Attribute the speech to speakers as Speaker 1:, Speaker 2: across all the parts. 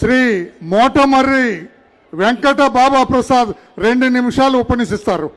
Speaker 1: శ్రీ మోటమర్రి వెంకట బాబా ప్రసాద్ రెండు నిమిషాలు ఉపన్యసిస్తారు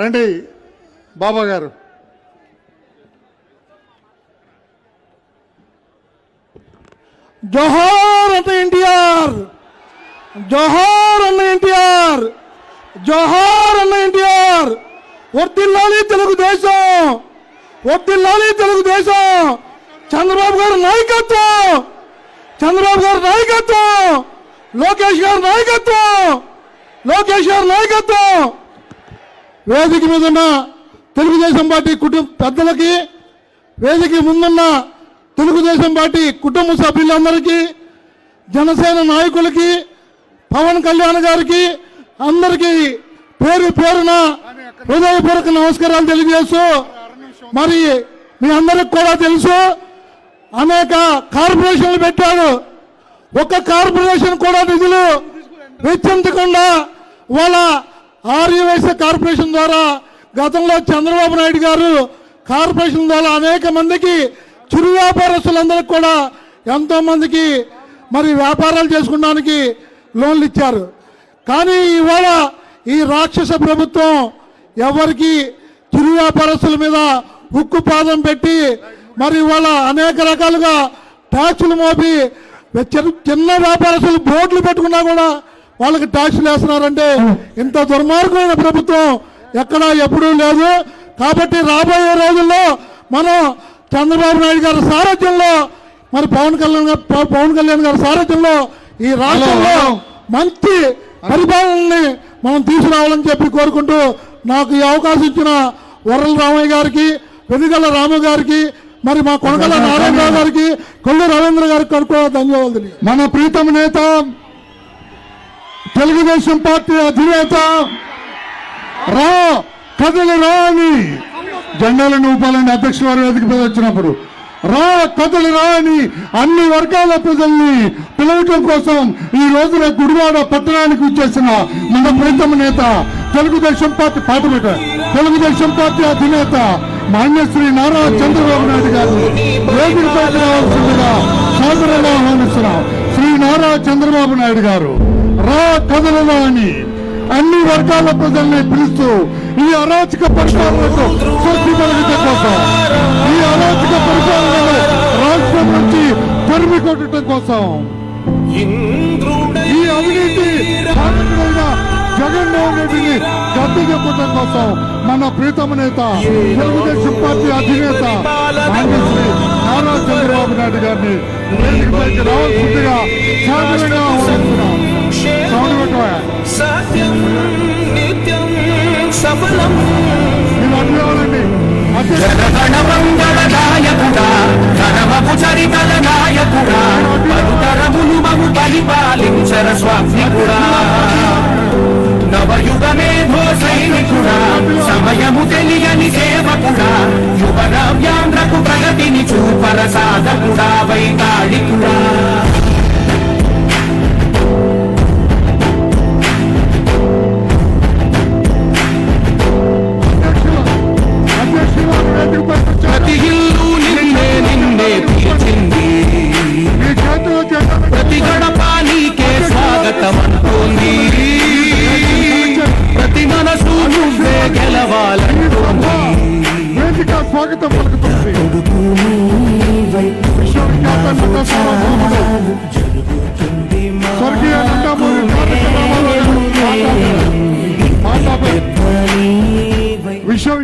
Speaker 1: రండి బాబా గారు జోహార్ అన్న ఎన్టీఆర్ జోహార్ అన్న ఎన్టీఆర్ జోహార్ అన్న ఎన్టీఆర్ వర్తిల్లాలి తెలుగుదేశం వద్దిల్లాలి తెలుగుదేశం చంద్రబాబు గారు నాయకత్వం చంద్రబాబు గారు నాయకత్వం లోకేష్ గారు నాయకత్వం లోకేష్ గారు నాయకత్వం వేదిక మీద ఉన్న తెలుగుదేశం పార్టీ కుటుంబ పెద్దలకి వేదిక ముందున్న తెలుగుదేశం పార్టీ కుటుంబ సభ్యులందరికీ జనసేన నాయకులకి పవన్ కళ్యాణ్ గారికి అందరికీ పేరు పేరున హృదయపూర్వక నమస్కారాలు తెలియజేస్తూ మరి మీ అందరికి కూడా తెలుసు అనేక కార్పొరేషన్లు పెట్టారు ఒక్క కార్పొరేషన్ కూడా నిధులు వెచ్చించకుండా వాళ్ళ ఆర్యవేశ కార్పొరేషన్ ద్వారా గతంలో చంద్రబాబు నాయుడు గారు కార్పొరేషన్ ద్వారా అనేక మందికి చిరు వ్యాపారస్తులందరికీ కూడా ఎంతోమందికి మరి వ్యాపారాలు చేసుకోవడానికి లోన్లు ఇచ్చారు కానీ ఇవాళ ఈ రాక్షస ప్రభుత్వం ఎవరికి చిరు వ్యాపారస్తుల మీద ఉక్కు పాదం పెట్టి మరి ఇవాళ అనేక రకాలుగా ట్యాక్సులు మోపి చిన్న వ్యాపారస్తులు బోట్లు పెట్టుకున్నా కూడా వాళ్ళకి ట్యాక్సులు వేస్తున్నారంటే ఇంత దుర్మార్గమైన ప్రభుత్వం ఎక్కడా ఎప్పుడూ లేదు కాబట్టి రాబోయే రోజుల్లో మనం చంద్రబాబు నాయుడు గారి సారథ్యంలో మరి పవన్ కళ్యాణ్ పవన్ కళ్యాణ్ గారి సారథ్యంలో ఈ రాష్ట్రంలో మంచి పరిపాలనని మనం తీసుకురావాలని చెప్పి కోరుకుంటూ నాకు ఈ అవకాశం ఇచ్చిన వరల్ రామయ్య గారికి వెదిగల రాము గారికి మరి మా కొనగల నారాయణరావు గారికి కొల్లు రవీంద్ర గారికి కనుక్కోవడం ధన్యవాదాలు మన ప్రీతం నేత తెలుగుదేశం పార్టీ అధినేత రా కథలు రాని జెండాల నూపాలని అధ్యక్షుల వారి వేదిక మీద వచ్చినప్పుడు రా కథలు రాని అన్ని వర్గాల ప్రజల్ని పిలవటం కోసం ఈ రోజున గుడివాడ పట్టణానికి వచ్చేసిన మన ప్రీతమ నేత తెలుగుదేశం పార్టీ పాట తెలుగుదేశం పార్టీ అధినేత మాన్యశ్రీ నారా చంద్రబాబు నాయుడు గారు వేదికపై రావాల్సిందిగా సాధారణ ఆహ్వానిస్తున్నాం శ్రీ నారా చంద్రబాబు నాయుడు గారు రా కదలరా అని అన్ని వర్గాల ప్రజల్ని పిలుస్తూ ఈ అరాచక పరిపాలనకు కోసం ఈ అరాచక పరిపాలనను రాష్ట్రం నుంచి తరిమి కొట్టడం కోసం ఈ అవినీతి జగన్మోహన్ రెడ్డిని గద్దె ఎక్కడం కోసం మన ప్రీతమ నేత తెలుగుదేశం పార్టీ అధినేత నారా చంద్రబాబు నాయుడు గారిని వేదికపైకి రావాల్సిందిగా
Speaker 2: సాధనంగా మీరు నాయకుడా తరములు స్వామి కూడా యుగమేధో సైనికుడా సమయము తెలియని సేవకుడా యువరావ్యాంధ్రకు ప్రగతిని చూపర సాధకుడా వైతాళికుడా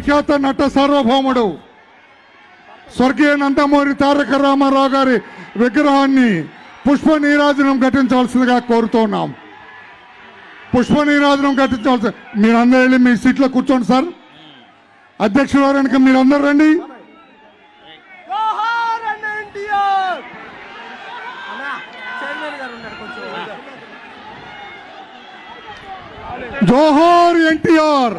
Speaker 1: ప్రఖ్యాత నట సార్వభౌముడు స్వర్గీయ నందమూరి తారక రామారావు గారి విగ్రహాన్ని పుష్ప నీరాజనం ఘటించాల్సిందిగా కోరుతున్నాం పుష్ప నీరాజనం ఘటించాల్సి మీరందరూ వెళ్ళి మీ సీట్లో కూర్చోండి సార్ అధ్యక్షుడు వారానికి మీరందరూ రండి జోహార్ ఎన్టీఆర్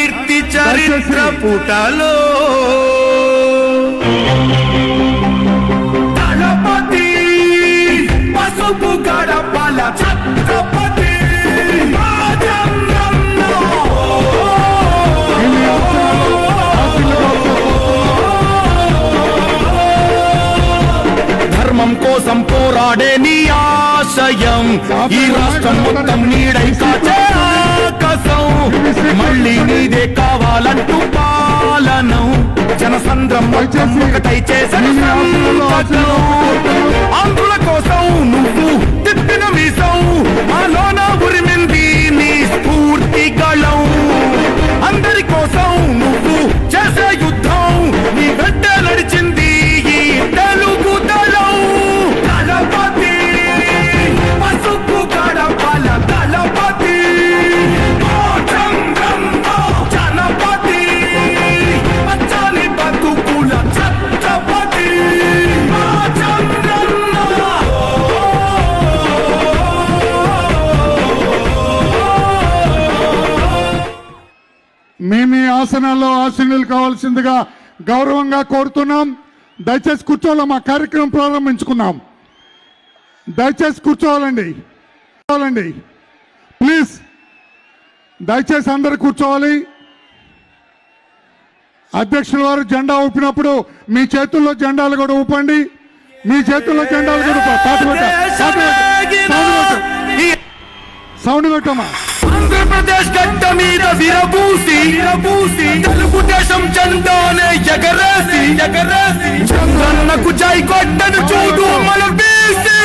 Speaker 2: ప్రతి చరిత్ర పుటలో గణపతి పసుపు గడపల ఛత్రపతి ధర్మం కోసం పోరాడే నీ ఆశయం ఈ రాష్ట్రం మొత్తం నీడై కాచే కోసం మళ్ళీ నీదే కావాలంటూ పాలనం జనసంద్రం ఒకటై చేసిన
Speaker 1: శాసనాల్లో ఆశీనులు కావాల్సిందిగా గౌరవంగా కోరుతున్నాం దయచేసి కూర్చోవాలి మా కార్యక్రమం ప్రారంభించుకున్నాం దయచేసి కూర్చోవాలండి కూర్చోవాలండి ప్లీజ్ దయచేసి అందరు కూర్చోవాలి అధ్యక్షుల వారు జెండా ఊపినప్పుడు మీ చేతుల్లో జెండాలు కూడా ఊపండి మీ చేతుల్లో జెండాలు కూడా సౌండ్ పెట్టమ్మా
Speaker 2: ఆంధ్రప్రదేశ్ గడ్డ మీద విరబూసి విరబూసి తెలుగుదేశం చందానే ఎగరేసి ఎగరేసి చంద్రన్నకు జై కొట్టను చూడు మన బీసీ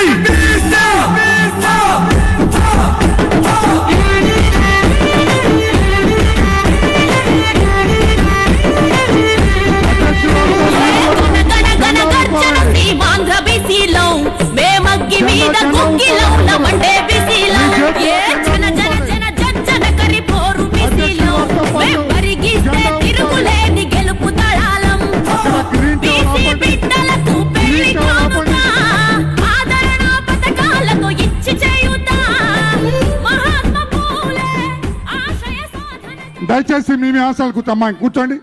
Speaker 1: దయచేసి మీ మీ ఆశలు కూర్చోమ్మా కూర్చోండి